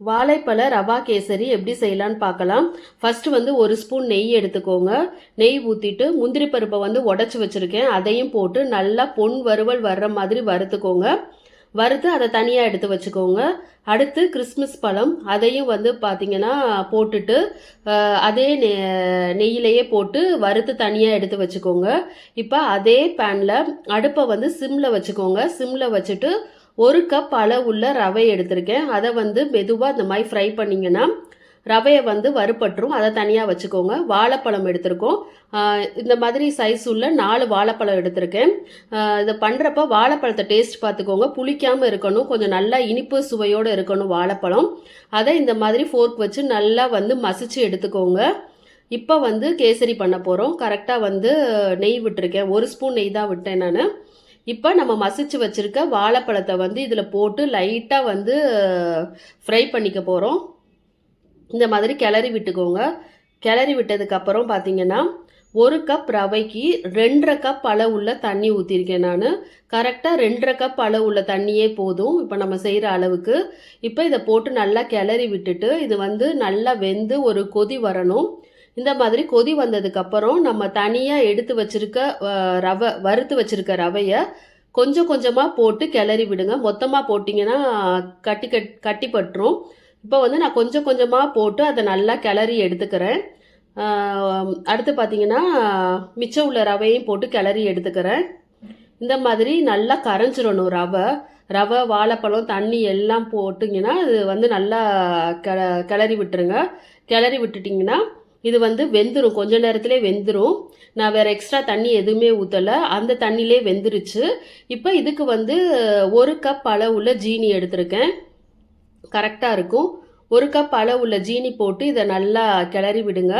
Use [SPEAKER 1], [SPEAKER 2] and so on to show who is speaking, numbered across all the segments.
[SPEAKER 1] வாழைப்பழ ரவா கேசரி எப்படி செய்யலான்னு பார்க்கலாம். ஃபர்ஸ்ட் வந்து ஒரு ஸ்பூன் நெய் எடுத்துக்கோங்க. நெய் ஊற்றிட்டு முந்திரி பருப்பை வந்து உடச்சி வச்சுருக்கேன். அதையும் போட்டு நல்லா பொன் வறுவல் வர்ற மாதிரி வறுத்துக்கோங்க. வறுத்து அதை தனியாக எடுத்து வச்சுக்கோங்க. அடுத்து கிறிஸ்மஸ் பழம் அதையும் வந்து பார்த்தீங்கன்னா போட்டுட்டு அதே நெ நெய்யிலேயே போட்டு வறுத்து தனியாக எடுத்து வச்சுக்கோங்க. இப்போ அதே பேனில் அடுப்பை வந்து சிம்மில் வச்சுக்கோங்க. சிம்மில் வச்சுட்டு ஒரு கப் அளவுள்ள ரவை எடுத்திருக்கேன். அதை வந்து மெதுவாக இந்த மாதிரி ஃப்ரை பண்ணிங்கன்னா ரவையை வந்து வறுபட்டுரும். அதை தனியாக வச்சுக்கோங்க. வாழைப்பழம் எடுத்திருக்கோம். இந்த மாதிரி சைஸ் உள்ள நாலு வாழைப்பழம் எடுத்திருக்கேன். இதை பண்ணுறப்ப வாழைப்பழத்தை டேஸ்ட் பார்த்துக்கோங்க. புளிக்காமல் இருக்கணும். கொஞ்சம் நல்லா இனிப்பு சுவையோடு இருக்கணும் வாழைப்பழம். அதை இந்த மாதிரி ஃபோர்க் வச்சு நல்லா வந்து மசிச்சு எடுத்துக்கோங்க. இப்போ வந்து கேசரி பண்ண போகிறோம் கரெக்டாக வந்து நெய் விட்டுருக்கேன். ஒரு ஸ்பூன் நெய் தான் விட்டேன் நான். இப்போ நம்ம மசிச்சு வச்சுருக்க வாழைப்பழத்தை வந்து இதில் போட்டு லைட்டாக வந்து ஃப்ரை பண்ணிக்க போகிறோம் இந்த மாதிரி கிளறி விட்டுக்கோங்க. கிளறி விட்டதுக்கப்புறம் பார்த்தீங்கன்னா ஒரு கப் ரவைக்கு ரெண்டரை கப் அளவு உள்ள தண்ணி ஊற்றிருக்கேன் நான். கரெக்டாக ரெண்டரை கப் அளவு உள்ள தண்ணியே போதும். இப்போ நம்ம செய்கிற அளவுக்கு. இப்போ இதை போட்டு நல்லா கிளறி விட்டுட்டு இது வந்து நல்லா வெந்து ஒரு கொதி வரணும். இந்த மாதிரி கொதி வந்ததுக்கப்புறம் நம்ம தனியாக எடுத்து வச்சிருக்க ரவை வறுத்து வச்சிருக்க ரவையை கொஞ்சம் கொஞ்சமாக போட்டு கிளறி விடுங்க. மொத்தமாக போட்டிங்கன்னா கட்டி கட் கட்டிப்பட்டுரும் இப்போ வந்து நான் கொஞ்சம் கொஞ்சமாக போட்டு அதை நல்லா கிளறி எடுத்துக்கிறேன். அடுத்து பார்த்தீங்கன்னா மிச்சம் உள்ள ரவையும் போட்டு கிளறி எடுத்துக்கிறேன். இந்த மாதிரி நல்லா கரைஞ்சிடணும் ரவை. ரவை வாழைப்பழம் தண்ணி எல்லாம் போட்டிங்கன்னா அது வந்து நல்லா கிள கிளறி விட்டுருங்க. கிளறி விட்டுட்டிங்கன்னா இது வந்து வெந்துடும் கொஞ்ச நேரத்திலே வெந்துடும் நான் வேறு எக்ஸ்ட்ரா தண்ணி எதுவுமே ஊற்றலை அந்த தண்ணியிலே வெந்துருச்சு. இப்போ இதுக்கு வந்து ஒரு கப் அளவுள்ள ஜீனி எடுத்திருக்கேன். கரெக்டாக இருக்கும். ஒரு கப் அளவுள்ள ஜீனி போட்டு இதை நல்லா கிளறி விடுங்க.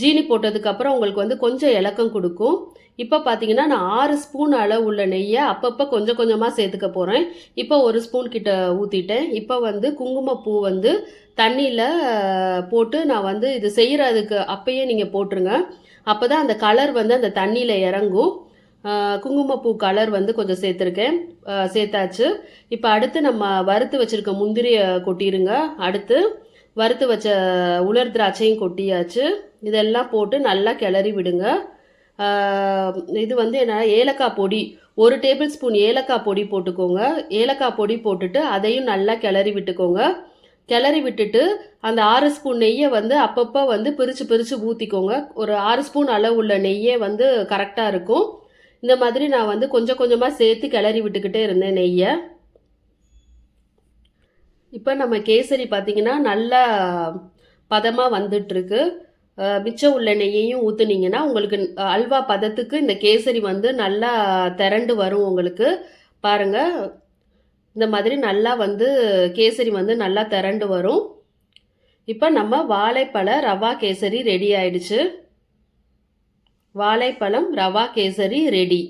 [SPEAKER 1] ஜீனி போட்டதுக்கப்புறம் உங்களுக்கு வந்து கொஞ்சம் இலக்கம் கொடுக்கும். இப்போ பார்த்தீங்கன்னா நான் ஆறு ஸ்பூன் அளவுள்ள நெய்யை அப்பப்போ கொஞ்சம் கொஞ்சமாக சேர்த்துக்க போகிறேன் இப்போ ஒரு ஸ்பூன் கிட்ட ஊற்றிட்டேன் இப்போ வந்து குங்குமப்பூ வந்து தண்ணியில் போட்டு நான் வந்து இது செய்கிறதுக்கு அப்பயே நீங்கள் போட்டுருங்க. அப்போ தான் அந்த கலர் வந்து அந்த தண்ணியில் இறங்கும். குங்குமப்பூ கலர் வந்து கொஞ்சம் சேர்த்துருக்கேன். சேர்த்தாச்சு. இப்போ அடுத்து நம்ம வறுத்து வச்சுருக்க முந்திரியை கொட்டிடுங்க அடுத்து வறுத்து வச்ச உலர் திராட்சையும் கொட்டியாச்சு. இதெல்லாம் போட்டு நல்லா கிளறி விடுங்க. இது வந்து என்ன ஏலக்காய் பொடி. ஒரு டேபிள் ஸ்பூன் ஏலக்காய் பொடி போட்டுக்கோங்க. ஏலக்காய் பொடி போட்டுட்டு அதையும் நல்லா கிளறி விட்டுக்கோங்க. கிளறி விட்டுட்டு அந்த ஆறு ஸ்பூன் நெய்யை வந்து அப்பப்போ வந்து பிரித்து பிரித்து ஊற்றிக்கோங்க ஒரு ஆறு ஸ்பூன் அளவு உள்ள நெய்யே வந்து கரெக்டாக இருக்கும். இந்த மாதிரி நான் வந்து கொஞ்சம் கொஞ்சமாக சேர்த்து கிளறி விட்டுக்கிட்டே இருந்தேன் நெய்யை. இப்போ நம்ம கேசரி பார்த்திங்கன்னா நல்லா பதமாக வந்துட்டுருக்கு. மிச்சம் உள்ள நெய்யையும் ஊற்றுனீங்கன்னா உங்களுக்கு அல்வா பதத்துக்கு இந்த கேசரி வந்து நல்லா திரண்டு வரும் உங்களுக்கு. பாருங்கள் இந்த மாதிரி நல்லா வந்து கேசரி வந்து நல்லா திரண்டு வரும். இப்போ நம்ம வாழைப்பழ ரவா கேசரி ரெடி ஆயிடுச்சு. வாழைப்பழம் ரவா கேசரி ரெடி.